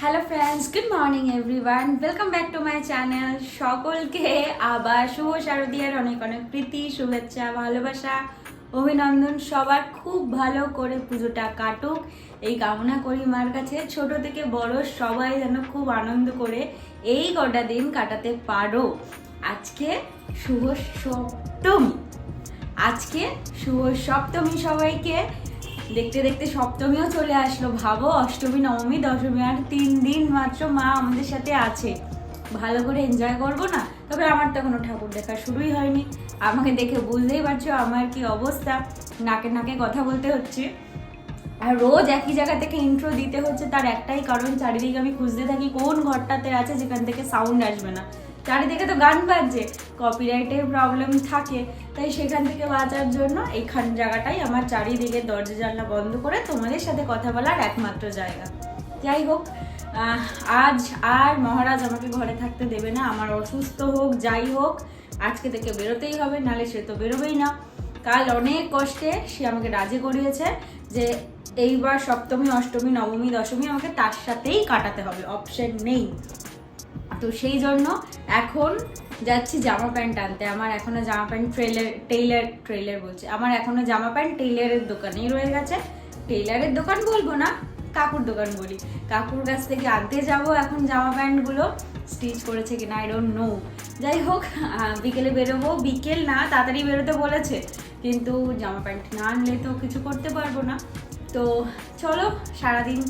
Hello friends good morning everyone welcome back to my channel সকলকে আবার শুভ শারদীয়ার অনেক অনেক প্রীতি, শুভেচ্ছা, ভালোবাসা, অভিনন্দন। সবার খুব ভালো করে পুজোটা কাটুক। এই কামনা করি মার কাছে। ছোট থেকে বড় সবাই যেন খুব আনন্দ করে এই কটা দিন কাটাতে পারো। আজকে শুভ সপ্তমী। আজকে শুভ সপ্তমী সবাইকে। দেখতে দেখতে সপ্তমীও চলে আসলো। ভাবো, অষ্টমী, নবমী, দশমী, আর তিন দিন মাত্র মা আমাদের সাথে আছে। ভালো করে এনজয় করব না, তবে আমার তো কোনো ঠাকুর দেখা শুরুই হয়নি। আমাকে দেখে বুঝতেই পারছ আমার কি অবস্থা। নাকে নাকে কথা বলতে হচ্ছে। আর রোজ একই জায়গা থেকে ইন্ট্রো দিতে হচ্ছে, তার একটাই কারণ, চারিদিকে আমি খুঁজতে থাকি কোন ঘরটাতে আছে, যেখান থেকে সাউন্ড আসবে না। চারিদিকে তো গান বাজছে কপিরাইটের প্রবলেম থাকে। তাই সেখান থেকে বাঁচার জন্য এইখান জায়গাটাই আমার চারিদিকে দরজা জানলা বন্ধ করে তোমাদের সাথে কথা বলার একমাত্র জায়গা। যাই হোক আজ আর মহারাজ আমাকে ঘরে থাকতে দেবে না। আমার অসুস্থ হোক, যাই হোক, আজকে থেকে বেরোতেই হবে, নালে সে তো বেরোবেই না। কাল অনেক কষ্টে সে আমাকে রাজি করিয়েছে যে এইবার সপ্তমী, অষ্টমী, নবমী, দশমী আমাকে তার সাথেই কাটাতে হবে, অপশন নেই। তো সেই জন্য এখন যাচ্ছি জামা প্যান্ট আনতে। আমার এখনও জামা প্যান্ট ট্রেলার টেইলার ট্রেলার বলছে। আমার এখনও জামা প্যান্ট টেইলারের দোকানেই রয়ে গেছে। টেইলারের দোকান বলব না, কাকুর দোকান বলি। কাকুর কাছ থেকে আনতে যাব এখন জামা প্যান্টগুলো। স্টিচ করেছে কিনা আই ডোন্ট নো যাই হোক বিকেলে বেরোবো। বিকেল না, তাড়াতাড়ি বেরোতে বলেছে। কিন্তু জামা প্যান্ট না আনলে তো কিছু করতে পারব না। তো চলো, সারাদিন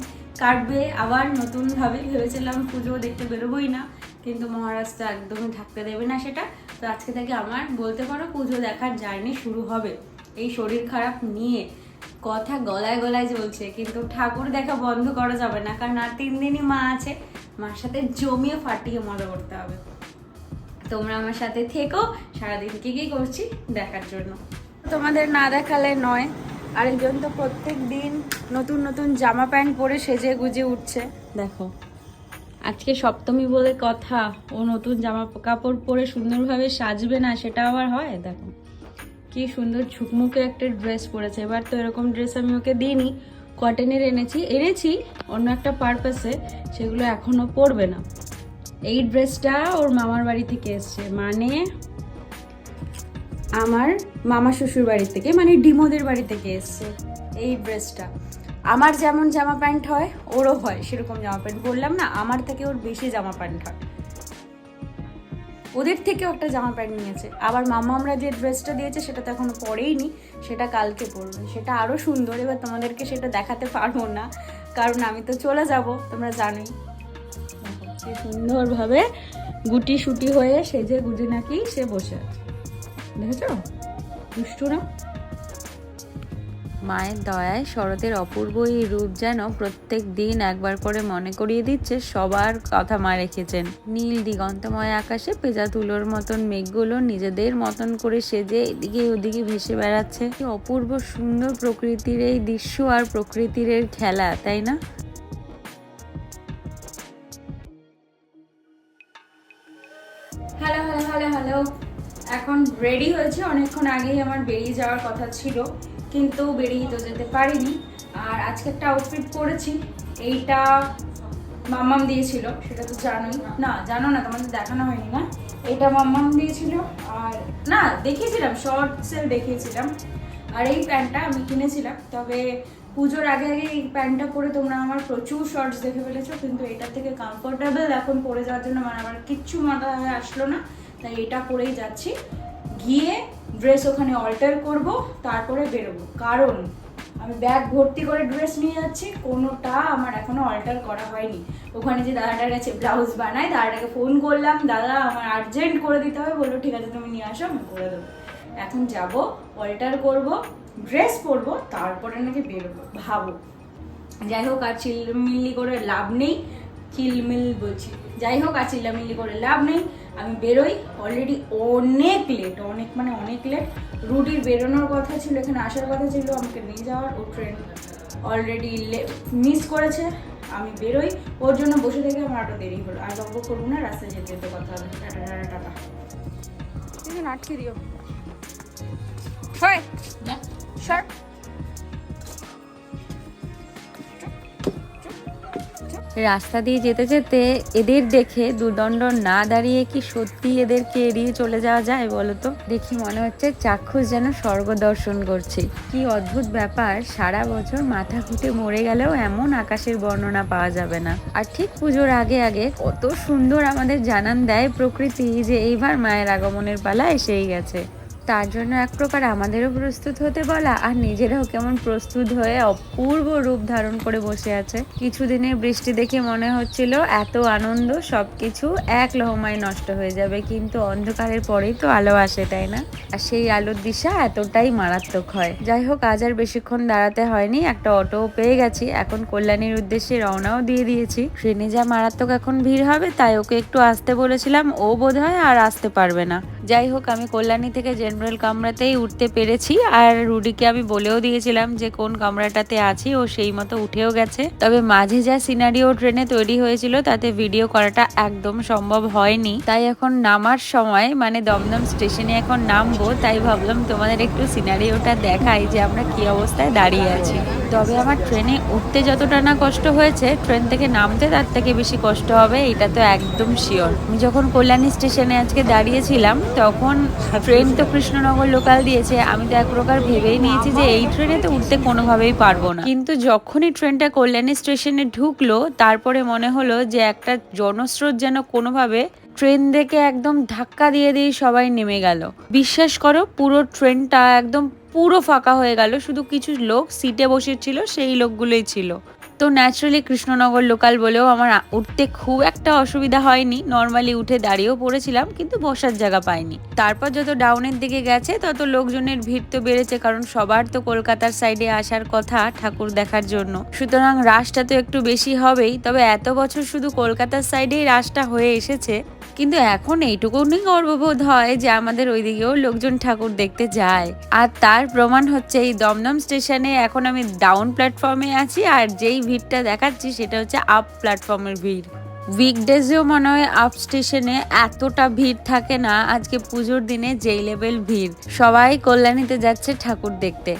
কাটবে। আবার নতুনভাবে ভেবেছিলাম পুজো দেখতে বেরোবোই না। কিন্তু মহারাজ তো একদমই থাকতে দেবে না সেটা। তো আজকে থেকে আমার, বলতে পারো পুজো দেখার জার্নি শুরু হবে। এই শরীর খারাপ নিয়ে কথা গলায় গলায় চলছে কিন্তু ঠাকুর দেখা বন্ধ করা যাবে না, কারণ আর তিন দিনই মা আছে। মার সাথে জমিয়ে ফাটিয়ে মজা করতে হবে। তোমরা আমার সাথে থেকো, সারাদিন কি কি করছি দেখার জন্য। তোমাদের না দেখালে নয়, আরেকজন তো প্রত্যেক দিন নতুন নতুন জামা প্যান্ট পরে সেজে গুজে উঠছে। দেখো আজকে সপ্তমী বলে কথা। ও নতুন জামা কাপড় পরে সুন্দরভাবে সাজবে না, সেটা আবার হয়? দেখো, কি সুন্দর ঝুকমুকে একটা ড্রেস পরেছে। এবার তো এরকম ড্রেস আমি ওকে দিইনি। কটনের এনেছি এনেছি, অন্য একটা পারপাসে সেগুলো এখনও পরবে না। এই ড্রেসটা ওর মামার বাড়ি থেকে এসছে। মানে আমার মামা শ্বশুর বাড়ি থেকে মানে ডিমোদের বাড়ি থেকে এসছে এই ড্রেসটা আমার যেমন জামা প্যান্ট হয়, ওরও হয় সেরকম জামা প্যান্ট। বললাম না, আমার থেকে ওর বেশি জামা প্যান্ট হয়। ওদের থেকেও একটা জামা প্যান্ট নিয়েছে। আবার মামা আমরা যে ড্রেসটা দিয়েছে, সেটা তো এখনও পরেইনি সেটা কালকে পরবে। সেটা আরও সুন্দর, এবার তোমাদেরকে সেটা দেখাতে পারব না, কারণ আমি তো চলে যাব, তোমরা জানোই। সুন্দরভাবে গুটি সুটি হয়ে সেজে গুজে নাকি সে বসে আছে। দেখেছ? দুষ্টু না? মায়ের দয়ায় শরতের অপূর্ব এই রূপ যেন প্রত্যেক দিন একবার করে মনে করিয়ে দিচ্ছে সবার কথা মা রেখেছেন। নীল দিগন্তময় আকাশে পেঁজা তুলোর মতন মেঘগুলো নিজেদের মতন করে সেজে এদিকে ওদিকে ভেসে বেড়াচ্ছে। অপূর্ব সুন্দর প্রকৃতির এই দৃশ্য আর প্রকৃতির খেলা, তাই না? হ্যালো হ্যালো এখন রেডি হয়েছে, অনেকক্ষণ আগেই আমার বেরিয়ে যাওয়ার কথা ছিল। কিন্তু বেরিয়ে তো যেতে পারিনি। আর আজকে একটা আউটফিট পরেছি, এইটা মাম্মাম দিয়েছিল, সেটা তো জানোই। না, জানো না, তোমাদের দেখানো হয়নি না। এটা মাম্মাম দিয়েছিল, আর না, দেখিয়েছিলাম শর্ট সেল দেখিয়েছিলাম। আর এই প্যান্টটা আমি কিনেছিলাম, তবে পুজোর আগে আগে এই প্যান্টটা পরে তোমরা আমার প্রচুর শর্টস দেখে ফেলেছো, কিন্তু এটা থেকে কমফোর্টেবল এখন পরে যাওয়ার জন্য মানে আমার কিচ্ছু মাথায় আসলো না, তাই এটা পরেই যাচ্ছি। গিয়ে ড্রেস ওখানে অল্টার করব, তারপরে বেরোবো। কারণ, আমি ব্যাগ ভর্তি করে ড্রেস নিয়ে যাচ্ছি, কোনোটা আমার এখনও অল্টার করা হয়নি। ওখানে যে দাদাটার কাছে ব্লাউজ বানায়, দাদাটাকে ফোন করলাম, দাদা, আমার আর্জেন্ট করে দিতে হবে। বলল, ঠিক আছে, তুমি নিয়ে আসো, আমি করে দেবো। এখন যাব অল্টার করব ড্রেস পরবো, তারপরে নাকি বেরোবো, ভাবো। যাই হোক, আর চিলমিল্লি করে লাভ নেই। চিলমিল বলছি। যাই হোক আর চিল্লামিল্লি করে লাভ নেই। আমি বেরোই। অলরেডি অনেক লেট অনেক মানে অনেক লেট রুটির বেরোনোর কথা ছিল এখানে আসার কথা ছিল আমাকে নিয়ে যাওয়ার। ও ট্রেন অলরেডি মিস করেছে। আমি বেরোই। ওর জন্য বসে থেকে আমার আরও দেরি হলো। আর বকবক করব না রাস্তায় যেতে যেতে কথা হবে। টাটা টাটা টাটা আটকে দিও। হয় শার্ট রাস্তা দিয়ে যেতে যেতে এদের দেখে দুদণ্ড না দাঁড়িয়ে কি সত্যি এদেরকে এড়িয়ে চলে যাওয়া যায় বলো তো? দেখি মনে হচ্ছে চাক্ষুষ যেন স্বর্গ দর্শন করছি। কি অদ্ভুত ব্যাপার, সারা বছর মাথা ঘুটে মরে গেলেও এমন আকাশের বর্ণনা পাওয়া যাবে না। আর ঠিক পুজোর আগে আগে কত সুন্দর আমাদের জানান দেয় প্রকৃতি যে এইবার মায়ের আগমনের পালা এসেই গেছে। তার জন্য এক প্রকার আমাদেরও প্রস্তুত হতে বলা আর নিজেরাও কেমন প্রস্তুত হয়ে অপূর্ব রূপ ধারণ করে বসে আছে। কিছুদিনের বৃষ্টি দেখে মনে হচ্ছিল এত আনন্দ, সবকিছু এক লহমায় নষ্ট হয়ে যাবে, কিন্তু অন্ধকারের পরেই তো আলো আসে, তাই না? আর সেই আলোর দিশা এতটাই মারাত্মক হয়। যাই হোক, আজ আর বেশিক্ষণ দাঁড়াতে হয়নি, একটা অটো পেয়ে গেছি। এখন কল্যাণীর উদ্দেশ্যে রওনাও দিয়ে দিয়েছি। ট্রেনে যা মারাত্মক এখন ভিড় হবে, তাই ওকে একটু আসতে বলেছিলাম, ও বোধ হয় আর আসতে পারবে না। যাই হোক, আমি কল্যাণী থেকে জেনারেল কামরাতেই উঠতে পেরেছি আর রুডিকে আমি বলেও দিয়েছিলাম যে কোন কামরাটাতে আছি, ও সেই মতো উঠেও গেছে। তবে মাঝে যা সিনারিও ট্রেনে তৈরি হয়েছিল, তাতে ভিডিও করাটা একদম সম্ভব হয়নি। তাই এখন নামার সময় মানে দমদম স্টেশনে এখন নামবো, তাই ভাবলাম তোমাদের একটু সিনারিওটা দেখাই যে আমরা কি অবস্থায় দাঁড়িয়ে আছি। তবে আমার ট্রেনে উঠতে যতটা না কষ্ট হয়েছে, ট্রেন থেকে নামতে তার থেকে বেশি কষ্ট হবে, এটা তো একদম শিওর আমি যখন কল্যাণী স্টেশনে আজকে দাঁড়িয়েছিলাম, তখন ট্রেন তো কৃষ্ণনগর লোকাল দিয়েছে, আমি তো এক প্রকার ভেবেই নিয়েছি যে এই ট্রেনে তো উঠতে কোনোভাবেই পারব না। কিন্তু যখনই ট্রেনটা কল্যাণী স্টেশনে ঢুকলো, তারপরে মনে হলো যে একটা জনস্রোত যেন কোনোভাবে ট্রেন দেখে একদম ধাক্কা দিয়ে দিয়ে সবাই নেমে গেল। বিশ্বাস করো, পুরো ট্রেনটা একদম পুরো ফাঁকা হয়ে গেল। শুধু কিছু লোক সিটে বসেছিল সেই লোকগুলোই ছিল। তো ন্যাচারালি কৃষ্ণনগর লোকাল বলেও আমার উঠতে খুব একটা অসুবিধা হয়নি। নর্মালি উঠে দাঁড়িয়েও পড়েছিলাম, কিন্তু বসার জায়গা পাইনি। তারপর যত ডাউনের দিকে গেছে, তত লোকজনের ভিড় তো বেড়েছে, কারণ সবার তো কলকাতার সাইডে আসার কথা ঠাকুর দেখার জন্য। সুতরাং রাশটা তো একটু বেশি হবেই, তবে এত বছর শুধু কলকাতার সাইডেই রাশটা হয়ে এসেছে কিন্তু এখন এইটুকুনি গর্ববোধ হয় যে আমাদের ওইদিকেও লোকজন ঠাকুর দেখতে যায়। আর তার প্রমাণ হচ্ছে এই দমদম স্টেশনে এখন আমি ডাউন প্ল্যাটফর্মে আছি, আর যেই ভিড়টা দেখাচ্ছি সেটা হচ্ছে আপ প্ল্যাটফর্মের ভিড়। উইকডেজেও মনে হয় আপ স্টেশনে এতটা ভিড় থাকে না, আজকে পুজোর দিনে যেই লেভেল ভিড়। সবাই কল্যাণীতে যাচ্ছে ঠাকুর দেখতে।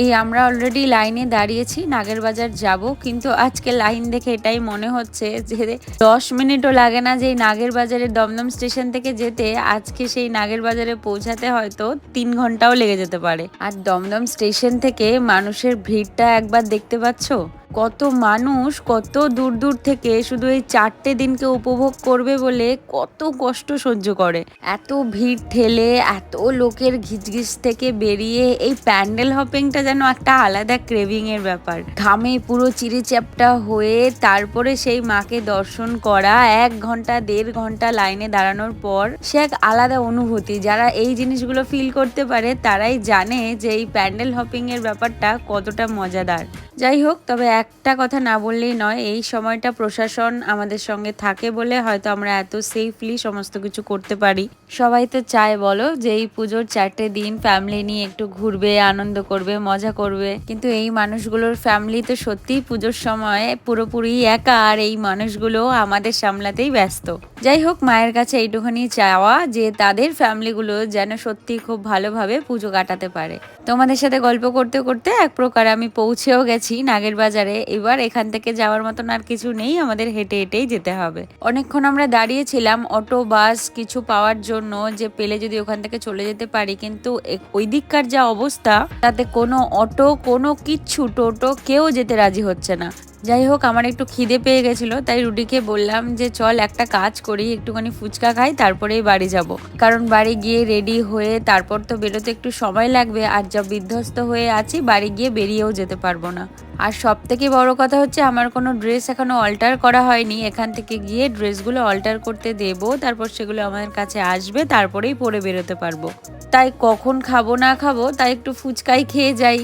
এই আমরা অলরেডি লাইনে দাঁড়িয়েছি নাগের বাজার যাব, কিন্তু আজকে লাইন দেখে এটাই মনে হচ্ছে যে দশ মিনিটও লাগে না যে নাগের বাজারের দমদম স্টেশন থেকে যেতে, আজকে সেই নাগের বাজারে পৌঁছাতে হয়তো তিন ঘন্টাও লেগে যেতে পারে। আর দমদম স্টেশন থেকে মানুষের ভিড়টা একবার দেখতে পাচ্ছো? কত মানুষ কত দূর দূর থেকে শুধু এই চারটে দিনকে উপভোগ করবে বলে কত কষ্ট সহ্য করে। এত ভিড় ঠেলে, এত লোকের ঘিচঘিচ থেকে বেরিয়ে এই প্যান্ডেল হপিংটা যেন একটা আলাদা ক্রেভিং এর ব্যাপার। ঘামে পুরো চিড়ে চ্যাপটা হয়ে তারপরে সেই মাকে দর্শন করা, এক ঘণ্টা, দেড় ঘণ্টা লাইনে দাঁড়ানোর পর সে এক আলাদা অনুভূতি। যারা এই জিনিসগুলো ফিল করতে পারে, তারাই জানে যে এই প্যান্ডেল হপিং এর ব্যাপারটা কতটা মজাদার। যাই হোক, তবে একটা কথা না বললেই নয়, এই সময়টা প্রশাসন আমাদের সঙ্গে থাকে বলে হয়তো আমরা এত সেফলি সমস্ত কিছু করতে পারি। সবাই তো চায় বলো যে এই পুজোর চারটে দিন ফ্যামিলি নিয়ে একটু ঘুরবে, আনন্দ করবে, মজা করবে। কিন্তু এই মানুষগুলোর ফ্যামিলি তো সত্যিই পুজোর সময় পুরোপুরি একা, আর এই মানুষগুলো আমাদের সামলাতেই ব্যস্ত। যাই হোক, মায়ের কাছে এইটুখানি চাওয়া যে তাদের ফ্যামিলিগুলো যেন সত্যি খুব ভালোভাবে পুজো কাটাতে পারে। তোমাদের সাথে গল্প করতে করতে এক প্রকার আমি পৌঁছেও গেছি। নাগের বাজারে। এবার এখান থেকে যাওয়ার মতন আর কিছু নেই, আমাদের হেঁটে হেঁটেই যেতে হবে। অনেকক্ষণ আমরা দাঁড়িয়েছিলাম অটো, বাস কিছু পাওয়ার জন্য যে পেলে যদি ওখান থেকে চলে যেতে পারি। কিন্তু ওই দিককার যা অবস্থা, তাতে কোনো অটো, কোনো কিচ্ছু, টোটো কেউ যেতে রাজি হচ্ছে না। যাই হোক, আমার একটু খিদে পেয়ে গেছিল, তাই রুডিকে বললাম যে, চল একটা কাজ করি, একটুখানি ফুচকা খাই, তারপরেই বাড়ি যাব। কারণ বাড়ি গিয়ে রেডি হয়ে তারপর তো বেরোতে একটু সময় লাগবে, আর যা বিধ্বস্ত হয়ে আছি, বাড়ি গিয়ে বেরিয়েও যেতে পারব না। আর সব থেকে বড় কথা হচ্ছে আমার কোনো ড্রেস এখনও অল্টার করা হয়নি। এখান থেকে গিয়ে ড্রেসগুলো অল্টার করতে দেব, তারপর সেগুলো আমাদের কাছে আসবে, তারপরেই পরে বেরোতে পারব। তাই কখন খাব না খাব, তাই একটু ফুচকাই খেয়ে যাই।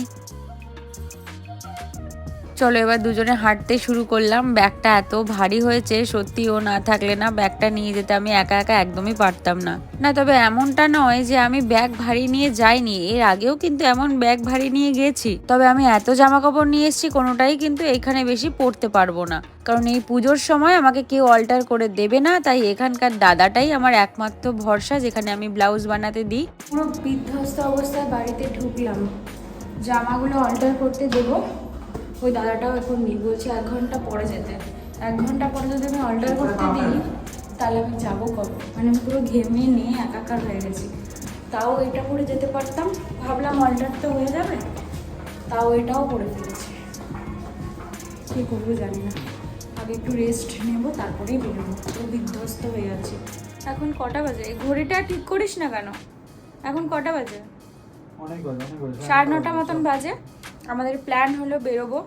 চলো এবার দুজনে হাঁটতে শুরু করলাম। ব্যাগটা এত ভারী হয়েছে, সত্যি ও না থাকলে না ব্যাগটা নিয়ে যেতে আমি একা একা একদমই পারতাম না। না, তবে এমনটা নয় যে আমি ব্যাগ ভারী নিয়ে যাইনি। এর আগেও কিন্তু এমন ব্যাগ ভারী নিয়ে গেছি। তবে আমি এত জামা কাপড় নিয়ে এসেছি, কোনোটাই কিন্তু এখানে বেশি পরতে পারব না। কারণ এই পুজোর সময় আমাকে কেউ অল্টার করে দেবে না, তাই এখানকার দাদাটাই আমার একমাত্র ভরসা, যেখানে আমি ব্লাউজ বানাতে দিই। পুরো বিধ্বস্ত অবস্থায় বাড়িতে ঢুকলাম। জামাগুলো অল্টার করতে দেব। ওই দাদাটাও এখন নেই বলছে এক ঘণ্টা পরে যেতে। এক ঘণ্টা পরে যদি আমি অল্টার করতে দিই তাহলে আমি যাব কবে? মানে আমি পুরো ঘেমে নিয়ে একাকার হয়ে গেছি। তাও এটা পরে যেতে পারতাম ভাবলাম অল্টার তো হয়ে যাবে তাও এটাও পরে ফেলেছি। কী করব জানি না। আগে একটু রেস্ট নেব তারপরেই বেরোবো। পুরো বিধ্বস্ত হয়ে যাচ্ছি এখন কটা বাজে? এই ঘড়িটা ঠিক করিস না কেন? এখন কটা বাজে। সাড়ে নটা মতন বাজে? আমাদের প্ল্যান হলো বেরোবো।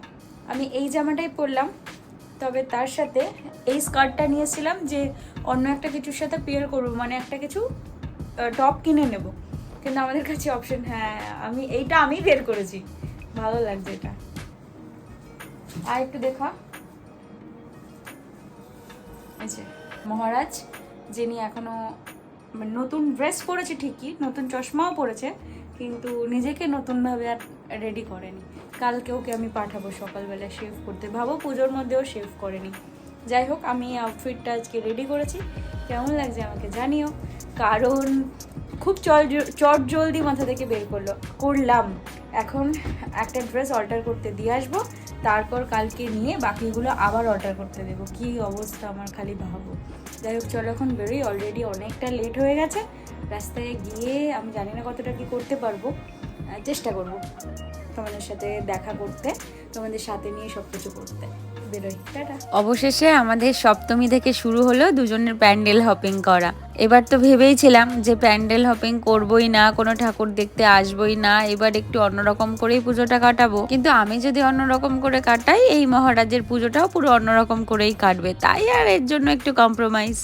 আমি এই জামাটাই পরলাম, তবে তার সাথে এই স্কার্টটা নিয়েছিলাম যে অন্য একটা কিছুর সাথে পেয়ার করব মানে একটা কিছু টপ কিনে নেব। কিন্তু আমাদের কাছে অপশন হ্যাঁ আমি, এইটা আমি বের করেছি। ভালো লাগছে এটা। আর একটু দেখা। যে মহারাজ, যিনি এখনও মানে নতুন ড্রেস পরেছে ঠিকই, নতুন চশমাও পরেছে, কিন্তু নিজেকে নতুনভাবে আর রেডি করেনি। কালকে ওকে আমি পাঠাবো সকালবেলা শেভ করতে। ভাবো পুজোর মধ্যেও শেভ করেনি। যাই হোক, আমি আউটফিটটা আজকে রেডি করেছি। কেমন লাগছে আমাকে জানিও। কারণ খুব চট জলদি মাথা থেকে বের করল। করলাম। এখন একটা ড্রেস অল্টার করতে দিয়ে আসব। তারপর কালকে নিয়ে বাকিগুলো আবার অর্ডার করতে দেবো। কী অবস্থা আমার খালি ভাবো। যাই হোক, চলো এখন বেরোই। অলরেডি অনেকটা লেট হয়ে গেছে। রাস্তায় গিয়ে আমি জানি না কতটা কি করতে পারব। চেষ্টা করব তোমাদের সাথে দেখা করতে, তোমাদের সাথে নিয়ে সব কিছু করতে অবশেষে আমাদের সপ্তমী থেকে শুরু হলো দুজনের প্যান্ডেল হপিং করা। এবার তো ভেবেইছিলাম যে প্যান্ডেল হপিং করবই না, কোনো ঠাকুর দেখতে আসবই না, এবার একটু অন্যরকম করেই পুজোটা কাটাবো। কিন্তু আমি যদি অন্যরকম করে কাটাই, এই মহারাজের পুজোটাও পুরো অন্যরকম করেই কাটবে। তাই আর এর জন্য একটু কম্প্রোমাইজ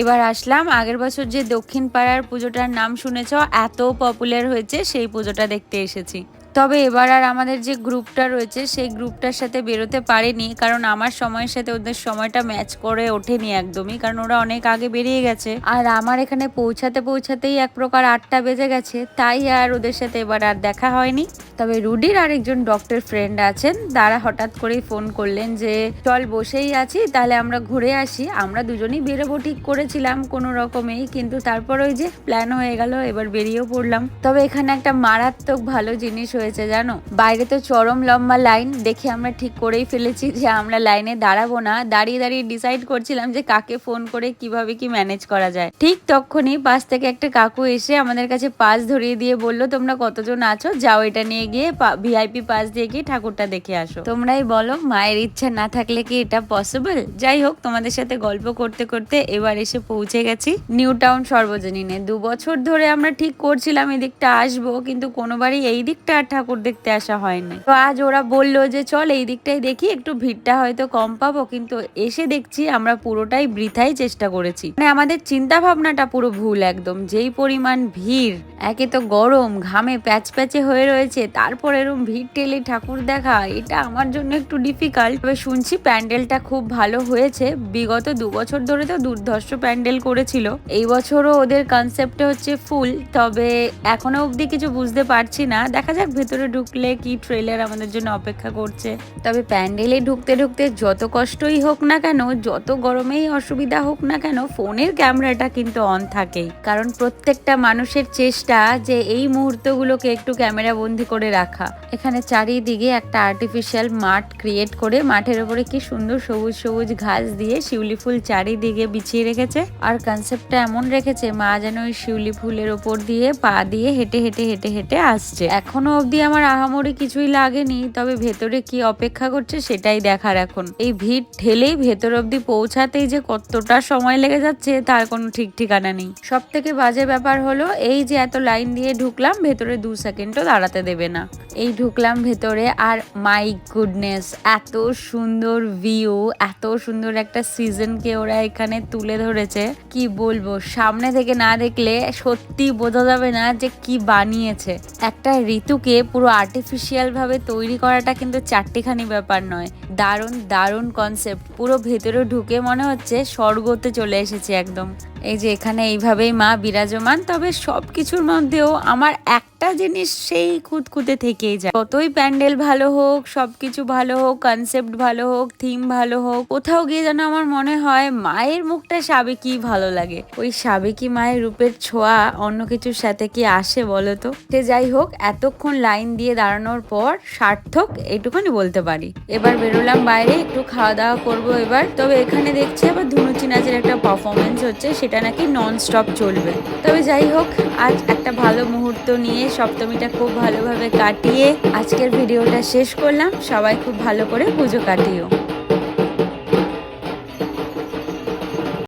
এবার আসলাম। আগের বছর যে দক্ষিণ পাড়ার পুজোটার নাম শুনেছ, এত পপুলার হয়েছে, সেই পুজোটা দেখতে এসেছি। তবে এবার আর আমাদের যে গ্রুপটা রয়েছে, সেই গ্রুপটার সাথে বেরোতে পারেনি। কারণ আমার সময়ের সাথে ওদের সময়টা ম্যাচ করে ওঠেনি একদমই, কারণ ওরা অনেক আগে বেরিয়ে গেছে। আর আমার এখানে পৌঁছাতে পৌঁছাতেই এক প্রকার আটটা বেজে গেছে, তাই আর ওদের সাথে এবার আর দেখা হয়নি। তবে রুডির আরেকজন ডক্টর ফ্রেন্ড আছেন, তারা হঠাৎ করেই ফোন করলেন যে, চল বসেই আছি, তাহলে আমরা ঘুরে আসি। আমরা দুজনেই বেরোবো ঠিক করেছিলাম কোনো রকমেই, কিন্তু তারপর ওই যে প্ল্যান হয়ে গেল, এবার বেরিয়েও পড়লাম। তবে এখানে একটা মারাত্মক ভালো জিনিস হয়েছে। জানো? বাইরে তো চরম লম্বা লাইন দেখে আমরা ঠিক করেই ফেলেছি যে আমরা লাইনে দাঁড়াবো না। দাঁড়িয়ে দাঁড়িয়ে ডিসাইড করছিলাম যে কাকে ফোন করে কীভাবে কি ম্যানেজ করা যায়। ঠিক তখনই পাশ থেকে একটা কাকু এসে আমাদের কাছে পাস ধরিয়ে দিয়ে বলল, তোমরা কতজন আছো? যাও এটা নিয়ে গিয়ে ভিআইপি পাস দিয়ে গিয়ে ঠাকুরটা দেখে আসো। তোমরাই বলো, মায়ের ইচ্ছা না থাকলে কি এটা পসিবল যাই হোক, তোমাদের সাথে গল্প করতে করতে এবার এসে পৌঁছে গেছি নিউ টাউন সর্বজনীনে। দু বছর ধরে আমরা ঠিক করছিলাম এই দিকটা আসব, কিন্তু কোনোবারই এই দিকটা ঠাকুর দেখতে আসা হয়নি। তো আজ ওরা বলল যে, চল এই দিকটাই দেখি, একটু ভিড়টা হয়তো কম পাবো। কিন্তু এসে দেখছি আমরা পুরোটাই বৃথাই চেষ্টা করেছি। মানে আমাদের চিন্তা ভাবনাটা পুরো ভুল একদম। যেই পরিমাণ ভিড়, একে তো গরম, ঘামে প্যাচ প্যাচে হয়ে রয়েছে, তারপর এরকম ভিড় টেলে ঠাকুর দেখা, এটা আমার জন্য একটু ডিফিকাল্ট তবে শুনছি প্যান্ডেলটা খুব ভালো হয়েছে। বিগত দু বছর ধরে তো দুর্ধর্ষ প্যান্ডেল করেছিল। এই বছরও ওদের কনসেপ্টে হচ্ছে ফুল তবে এখনও অবধি কিছু বুঝতে পারছি না। দেখা যাক ভেতরে ঢুকলে কি ট্রেলার আমাদের জন্য অপেক্ষা করছে? তবে প্যান্ডেলে ঢুকতে ঢুকতে যত কষ্টই হোক না কেন, যত গরমেই অসুবিধা হোক না কেন, ফোনের ক্যামেরাটা কিন্তু অন থাকেই। কারণ প্রত্যেকটা মানুষের চেষ্টা যে এই মুহূর্তগুলোকে একটু ক্যামেরা বন্দি করে রাখা। এখানে চারিদিকে একটা আর্টিফিশিয়াল মাঠ ক্রিয়েট করে মাঠের উপরে কি সুন্দর সবুজ সবুজ ঘাস দিয়ে শিউলি ফুল চারিদিকে বিছিয়ে রেখেছে। আর কনসেপ্টটা এমন রেখেছে, মা যেন ওই শিউলি ফুলের ওপর দিয়ে, পা দিয়ে হেঁটে হেঁটে হেঁটে হেঁটে আসছে। এখনও অবধি আমার আহামরি কিছুই লাগেনি, তবে ভেতরে কি অপেক্ষা করছে সেটাই দেখার এখন। এই ভিড় ঠেলেই ভেতর অবধি পৌঁছাতেই যে কতটা সময় লেগে যাচ্ছে, তার কোনো ঠিক ঠিকানা নেই। সব থেকে বাজে ব্যাপার হলো, এই যে এত লাইন দিয়ে ঢুকলাম, ভেতরে দু সেকেন্ডও দাঁড়াতে দেবে না। এই ঢুকলাম ভেতরে, আর মাই গুডনেস, এত সুন্দর ভিউ, এত সুন্দর একটা সিজনকে ওরা এখানে তুলে ধরেছে। কি বলব, সামনে থেকে না দেখলে সত্যি বোঝা যাবে না যে কি বানিয়েছে। একটা ঋতুকে পুরো আর্টিফিশিয়াল ভাবে তৈরি করাটা কিন্তু চারটিখানি ব্যাপার নয়। দারুণ দারুণ কনসেপ্ট পুরো ভেতরে ঢুকে মনে হচ্ছে স্বর্গতে চলে এসেছে একদম। এই যে এখানে এইভাবেই মা বিরাজমান, তবে সব কিছুর মধ্যেও আমার একটা জিনিস সেই খুঁতখুঁতে থেকেই যায়। কতই প্যান্ডেল ভালো হোক সব কিছু ভালো হোক কনসেপ্ট ভালো হোক থিম ভালো হোক, কোথাও গিয়ে যেন আমার মনে হয় মায়ের মুখটা সাবেকি ভালো লাগে। ওই সাবেকি মায়ের রূপের ছোঁয়া অন্য কিছুর সাথে কি আসে বলো তো? সে যাই হোক, এতক্ষণ লাইন দিয়ে দাঁড়ানোর পর সার্থক এইটুখানি বলতে পারি। এবার বেরোলাম বাইরে, একটু খাওয়া দাওয়া করব এবার। তবে এখানে দেখছি আবার ধুনুচি নাচের একটা পারফরমেন্স হচ্ছে সেটা নাকি নন স্টপ চলবে। তবে যাই হোক, আজ একটা ভালো মুহূর্ত নিয়ে সপ্তমীটা খুব ভালোভাবে কাটিয়ে আজকের ভিডিওটা শেষ করলাম। সবাই খুব ভালো করে পুজো কাটিও।